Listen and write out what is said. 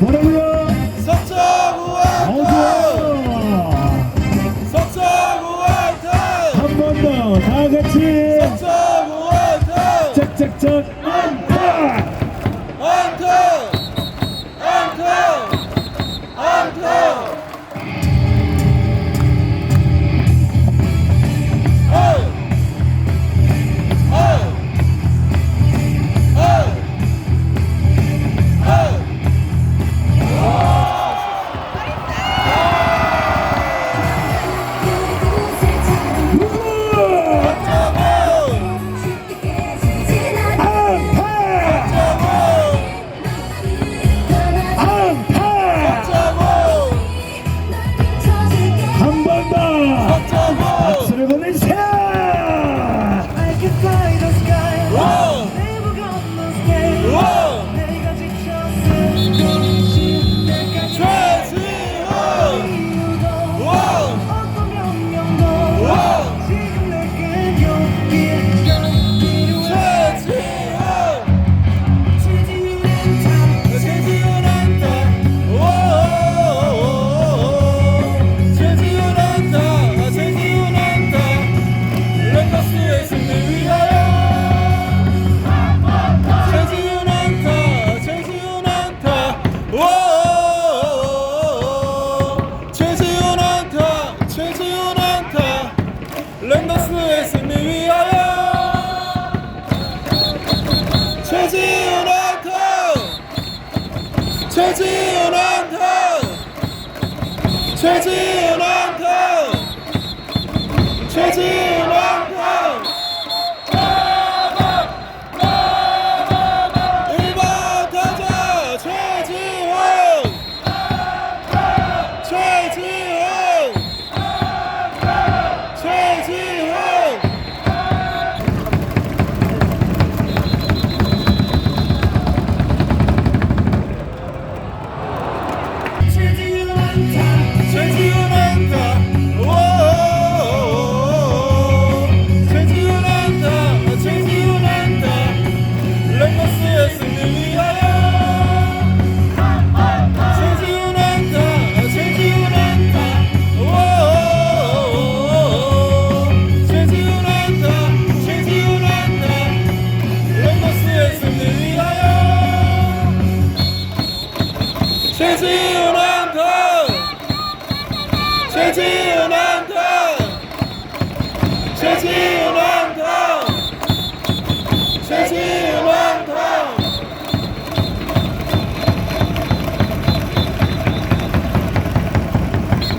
뭐라고요? 석자구 화이팅! 석자구 화이팅! 한번 더 다 같이 석자구 화이팅! 짝짝짝 Everybody's 랜더스의 승리 위하여 최지은 안타 최지은 안타 최지은